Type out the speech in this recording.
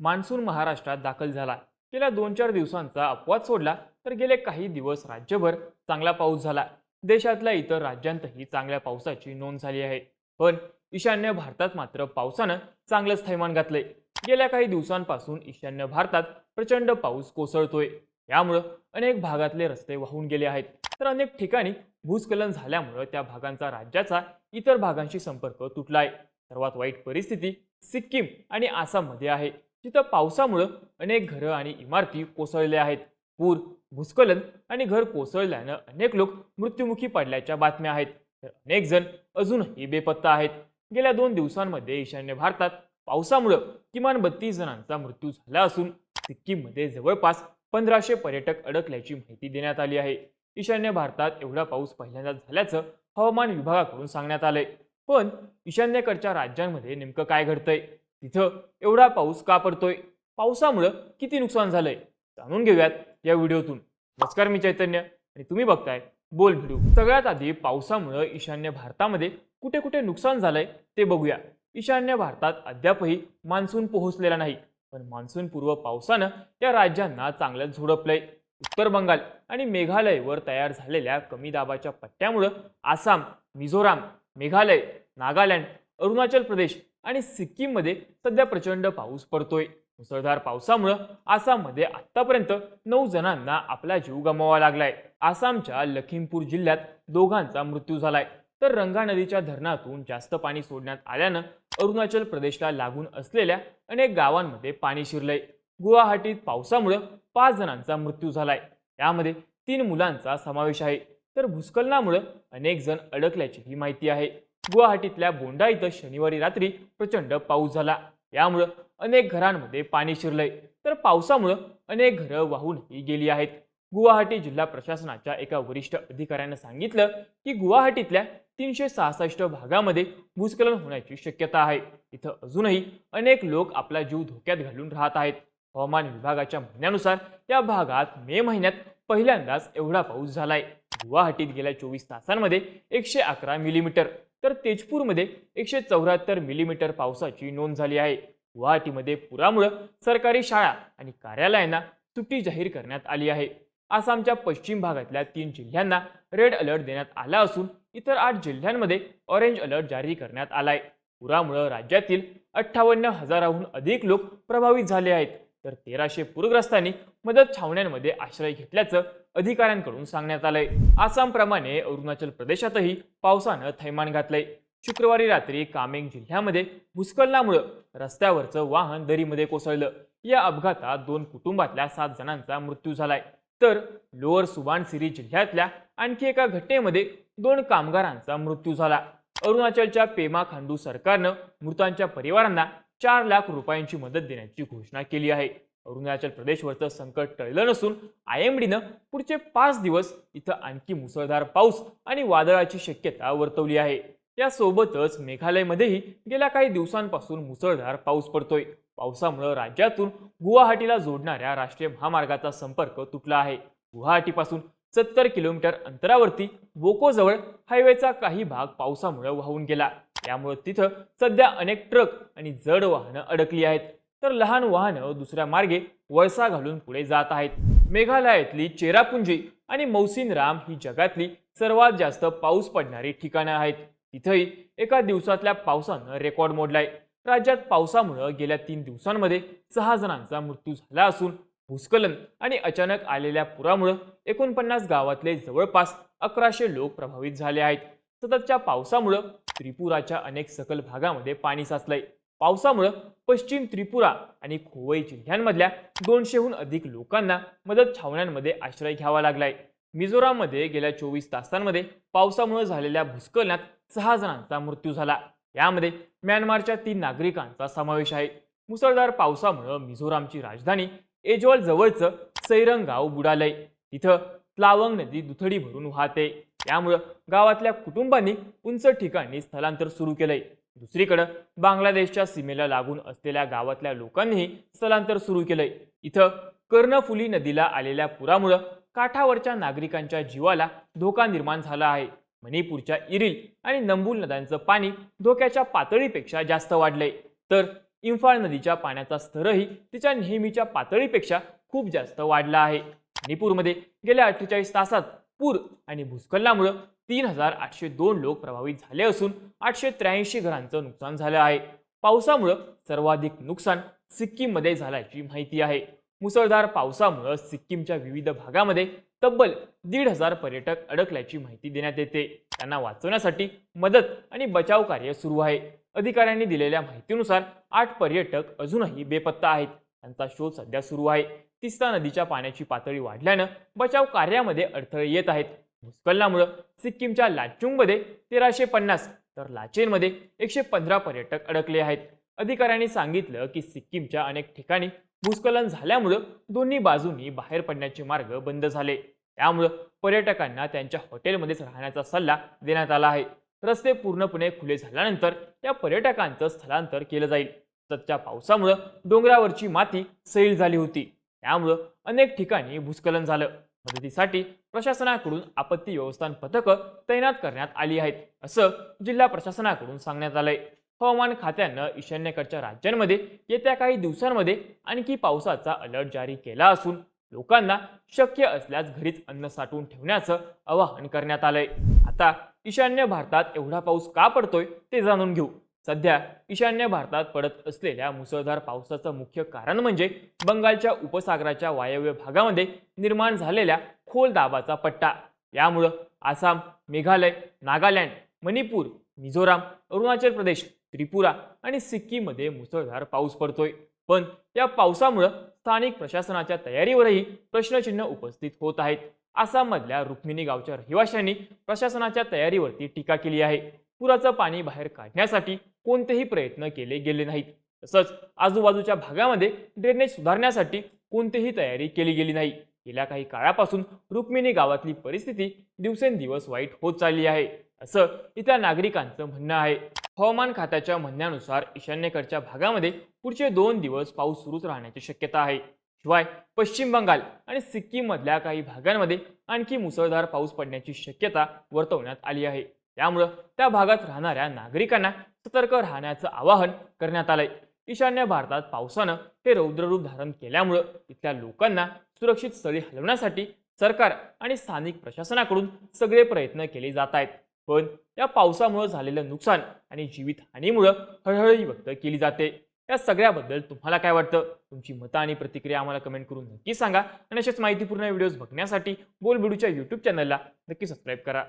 Monsoon महाराष्ट्रात दाखल झाला. गेल्या दोन चार दिवसांचा अपवाद सोडला तर गेले काही दिवस राज्यभर चांगला पाऊस झाला. देशातल्या इतर राज्यांतही चांगल्या पावसाची नोंद झाली आहे. पण ईशान्य भारतात मात्र पावसानं चांगलंच थैमान घातलंय. गेल्या काही दिवसांपासून ईशान्य भारतात प्रचंड पाऊस कोसळतोय. यामुळं अनेक भागातले रस्ते वाहून गेले आहेत. तर अनेक ठिकाणी भूस्खलन झाल्यामुळं त्या भागांचा राज्याचा इतर भागांशी संपर्क तुटला आहे सर्वात वाईट परिस्थिती सिक्कीम आणि आसाममध्ये आहे. तिथं पावसामुळं अनेक घरं आणि इमारती कोसळल्या आहेत. पूर भूस्खलन आणि घर कोसळल्यानं अनेक लोक मृत्युमुखी पडल्याच्या बातम्या आहेत. तर अनेक जण अजूनही बेपत्ता आहेत. गेल्या दोन दिवसांमध्ये ईशान्य भारतात पावसामुळं किमान बत्तीस जणांचा मृत्यू झाला असून सिक्कीममध्ये जवळपास पंधराशे पर्यटक अडकल्याची माहिती देण्यात आली आहे. ईशान्य भारतात एवढा पाऊस पहिल्यांदा झाल्याचं हवामान विभागाकडून सांगण्यात आलंय. पण ईशान्येकडच्या राज्यांमध्ये नेमकं काय घडतंय? तिथं एवढा पाऊस का पडतोय? पावसामुळं किती नुकसान झालंय? जाणून घेऊयात या व्हिडिओतून. नमस्कार मी चैतन्य आणि तुम्ही बघताय बोल व्हिडिओ. सगळ्यात आधी पावसामुळं ईशान्य भारतामध्ये कुठे कुठे नुकसान झालंय ते बघूया. ईशान्य भारतात अद्यापही मान्सून पोहोचलेला नाही पण मान्सून पूर्व पावसानं त्या राज्यांना चांगलंच झोडपलंय. उत्तर बंगाल आणि मेघालयवर तयार झालेल्या कमी दाबाच्या पट्ट्यामुळं आसाम मिझोराम मेघालय नागालँड अरुणाचल प्रदेश आणि सिक्कीममध्ये सध्या प्रचंड पाऊस पडतोय. मुसळधार पावसामुळं आसाममध्ये आतापर्यंत नऊ जणांना आपला जीव गमवावा लागलाय. आसामच्या लखीमपूर जिल्ह्यात दोघांचा मृत्यू झालाय. तर रंगा नदीच्या धरणातून जास्त पाणी सोडण्यात आल्यानं अरुणाचल प्रदेशला लागून असलेल्या अनेक गावांमध्ये पाणी शिरलंय. गुवाहाटीत पावसामुळं पाच जणांचा मृत्यू झालाय. यामध्ये तीन मुलांचा समावेश आहे. तर भूस्खलनामुळं अनेक जण अडकल्याची ही माहिती आहे. गुवाहाटीतल्या बोंडा इथं शनिवारी रात्री प्रचंड पाऊस झाला. यामुळं अनेक घरांमध्ये पाणी शिरलंय. तर पावसामुळं अनेक घरं वाहूनही गेली आहेत. गुवाहाटी जिल्हा प्रशासनाच्या एका वरिष्ठ अधिकाऱ्यानं सांगितलं की गुवाहाटीतल्या तीनशे सहासष्ट भागामध्ये भूस्खलन होण्याची शक्यता आहे. इथं अजूनही अनेक लोक आपला जीव धोक्यात घालून राहत आहेत. हवामान विभागाच्या म्हणण्यानुसार या भागात मे महिन्यात पहिल्यांदाच एवढा पाऊस झालाय. गुवाहाटीत गेल्या चोवीस तासांमध्ये एकशे अकरा मिलीमीटर तर तेजपूरमध्ये एकशे चौऱ्याहत्तर मिलीमीटर पावसाची नोंद झाली आहे. गुवाहाटीमध्ये पुरामुळं सरकारी शाळा आणि कार्यालयांना सुट्टी जाहीर करण्यात आली आहे. आसामच्या पश्चिम भागातल्या तीन जिल्ह्यांना रेड अलर्ट देण्यात आला असून इतर आठ जिल्ह्यांमध्ये ऑरेंज अलर्ट जारी करण्यात आलाय. पुरामुळं राज्यातील अठ्ठावन्न हजाराहून अधिक लोक प्रभावित झाले आहेत. तर तेराशे पूरग्रस्तांनी मदत छावण्यांमध्ये आश्रय घेतल्याचं अधिकाऱ्यांकडून सांगण्यात आलंय. आसामप्रमाणे अरुणाचल प्रदेशातही पावसानं थैमान घातलंय. शुक्रवारी रात्री कामेंग जिल्ह्यामध्ये भूस्खलनामुळं रस्त्यावरचं वाहन दरीमध्ये कोसळलं. या अपघातात दोन कुटुंबातल्या सात जणांचा मृत्यू झालाय. तर लोअर सुबानसिरी जिल्ह्यातल्या आणखी एका घटनेमध्ये दोन कामगारांचा मृत्यू झाला. अरुणाचलच्या पेमा खांडू सरकारनं मृतांच्या परिवारांना चार लाख रुपयांची मदत देण्याची घोषणा केली आहे. अरुणाचल प्रदेशवरचं संकट टळलं नसून आय एम डीनं पुढचे पाच दिवस इथं आणखी मुसळधार पाऊस आणि वादळाची शक्यता वर्तवली आहे. यासोबतच मेघालयमध्येही गेल्या काही दिवसांपासून मुसळधार पाऊस पडतोय. पावसामुळं राज्यातून गुवाहाटीला जोडणाऱ्या राष्ट्रीय महामार्गाचा संपर्क तुटला आहे. गुवाहाटीपासून सत्तर किलोमीटर अंतरावरती बोकोजवळ हायवेचा काही भाग पावसामुळे वाहून गेला. त्यामुळे तिथं सध्या अनेक ट्रक आणि जड वाहनं अडकली आहेत. तर लहान वाहनं दुसऱ्या मार्गे वळसा घालून पुढे जात आहेत. मेघालयातली चेरापुंजी आणि मौसिन राम ही जगातली सर्वात जास्त पाऊस पडणारी ठिकाणं आहेत. तिथंही एका दिवसातल्या पावसानं रेकॉर्ड मोडलाय. राज्यात पावसामुळं गेल्या तीन दिवसांमध्ये सहा जणांचा मृत्यू झाला असून भूस्खलन आणि अचानक आलेल्या पुरामुळं एकोणपन्नास गावातले जवळपास अकराशे लोक प्रभावित झाले आहेत. सततच्या पावसामुळं त्रिपुराच्या अनेक सकल भागामध्ये पाणी साचलंय. पावसामुळं पश्चिम त्रिपुरा आणि खोवई जिल्ह्यांमधल्या दोनशेहून अधिक लोकांना मदत छावण्यांमध्ये आश्रय घ्यावा लागलाय. मिझोराममध्ये गेल्या चोवीस तासांमध्ये पावसामुळे झालेल्या भूस्खलनात सहा जणांचा मृत्यू झाला. यामध्ये म्यानमारच्या तीन नागरिकांचा समावेश आहे. मुसळधार पावसामुळं मिझोरामची राजधानी एजवाल जवळचं सैरंग गाव बुडालंय. तिथं प्लावंग नदी दुथडी भरून वाहते. त्यामुळं गावातल्या कुटुंबांनी उंच ठिकाणी स्थलांतर सुरू केलंय. दुसरीकडं बांगलादेशच्या सीमेला लागून असलेल्या गावातल्या लोकांनीही स्थलांतर सुरू केलंय. इथं कर्णफुली नदीला आलेल्या पुरामुळं काठावरच्या नागरिकांच्या जीवाला धोका निर्माण झाला आहे. मणिपूरच्या इरिल आणि नंबुल नद्यांचं पाणी धोक्याच्या पातळीपेक्षा जास्त वाढलंय. तर इम्फाळ नदीच्या पाण्याचा स्तरही तिच्या नेहमीच्या पातळीपेक्षा खूप जास्त वाढला आहे. मणिपूरमध्ये गेल्या अठ्ठेचाळीस तासात पूर आणि भूस्खलनामुळे तीन हजार आठशे दोन लोक प्रभावित झाले असून आठशे त्र्याऐंशी घरांचं नुकसान झालं आहे. पावसामुळं सर्वाधिक नुकसान सिक्कीममध्ये झाल्याची माहिती आहे. मुसळधार पावसामुळं सिक्कीमच्या विविध भागामध्ये तब्बल दीड हजार पर्यटक अडकल्याची माहिती देण्यात येते. त्यांना वाचवण्यासाठी मदत आणि बचाव कार्य सुरू आहे. अधिकाऱ्यांनी दिलेल्या माहितीनुसार आठ पर्यटक अजूनही बेपत्ता आहेत. त्यांचा शोध सध्या सुरू आहे. तिस्ता नदीच्या पाण्याची पातळी वाढल्यानं बचाव कार्यामध्ये अडथळे येत आहेत. भूस्खलनामुळं सिक्कीमच्या लाचुंगमध्ये तेराशे पन्नास तर लाचेनमध्ये एकशे पंधरा पर्यटक अडकले आहेत. अधिकाऱ्यांनी सांगितलं की सिक्कीमच्या अनेक ठिकाणी भूस्खलन झाल्यामुळं दोन्ही बाजूंनी बाहेर पडण्याचे मार्ग बंद झाले. त्यामुळं पर्यटकांना त्यांच्या हॉटेलमध्येच राहण्याचा सल्ला देण्यात आला आहे. रस्ते पूर्णपणे खुले झाल्यानंतर या पर्यटकांचं स्थलांतर केलं जाईल. सततच्या पावसामुळं डोंगरावरची माती सैल झाली होती. त्यामुळं अनेक ठिकाणी भूस्खलन झालं. मदतीसाठी प्रशासनाकडून आपत्ती व्यवस्थापन पथकं तैनात करण्यात आली आहेत असं जिल्हा प्रशासनाकडून सांगण्यात आलंय. हवामान खात्यानं ईशान्येकडच्या राज्यांमध्ये येत्या काही दिवसांमध्ये आणखी पावसाचा अलर्ट जारी केला असून लोकांना शक्य असल्यास घरीच अन्न साठवून ठेवण्याचं आवाहन करण्यात आलंय. आता ईशान्य भारतात एवढा पाऊस का पडतोय ते जाणून घेऊ. सध्या ईशान्य भारतात पडत असलेल्या मुसळधार पावसाचं मुख्य कारण म्हणजे बंगालच्या उपसागराच्या वायव्य भागामध्ये निर्माण झालेल्या खोल दाबाचा पट्टा. यामुळं आसाम मेघालय नागालँड मणिपूर मिझोराम अरुणाचल प्रदेश त्रिपुरा आणि सिक्कीममध्ये मुसळधार पाऊस पडतोय. पण या पावसामुळं स्थानिक प्रशासनाच्या तयारीवरही प्रश्नचिन्ह उपस्थित होत आहेत. आसाममधल्या रुक्मिणी गावच्या रहिवाशांनी प्रशासनाच्या तयारीवरती टीका केली आहे. पुराचं पाणी बाहेर काढण्यासाठी कोणतेही प्रयत्न केले गेले नाहीत. तसंच आजूबाजूच्या भागामध्ये ड्रेनेज सुधारण्यासाठी कोणतीही तयारी केली गेली नाही. गेल्या काही काळापासून रुक्मिणी गावातली परिस्थिती दिवसेंदिवस वाईट होत चालली आहे. असं इथल्या नागरिकांचं म्हणणं आहे. हवामान खात्याच्या म्हणण्यानुसार ईशान्येकडच्या भागामध्ये पुढचे दोन दिवस पाऊस सुरूच राहण्याची शक्यता आहे. शिवाय पश्चिम बंगाल आणि सिक्कीममधल्या काही भागांमध्ये आणखी मुसळधार पाऊस पडण्याची शक्यता वर्तवण्यात आली आहे. त्यामुळं त्या भागात राहणाऱ्या नागरिकांना सतर्क राहण्याचं आवाहन करण्यात आलंय. ईशान्य भारतात पावसानं हे रौद्ररूप धारण केल्यामुळं इथल्या लोकांना सुरक्षित स्थळी हलवण्यासाठी सरकार आणि स्थानिक प्रशासनाकडून सगळे प्रयत्न केले जात आहेत. पण या पावसामुळे झालेलं नुकसान आणि जीवितहानीमुळं हळहळही व्यक्त केली जाते. या सगळ्याबद्दल तुम्हाला काय वाटतं? तुमची मतं आणि प्रतिक्रिया आम्हाला कमेंट करून नक्की सांगा. आणि अशाच माहितीपूर्ण व्हिडिओज बघण्यासाठी बोलबिडूच्या यूट्यूब चॅनलला नक्की सबस्क्राईब करा.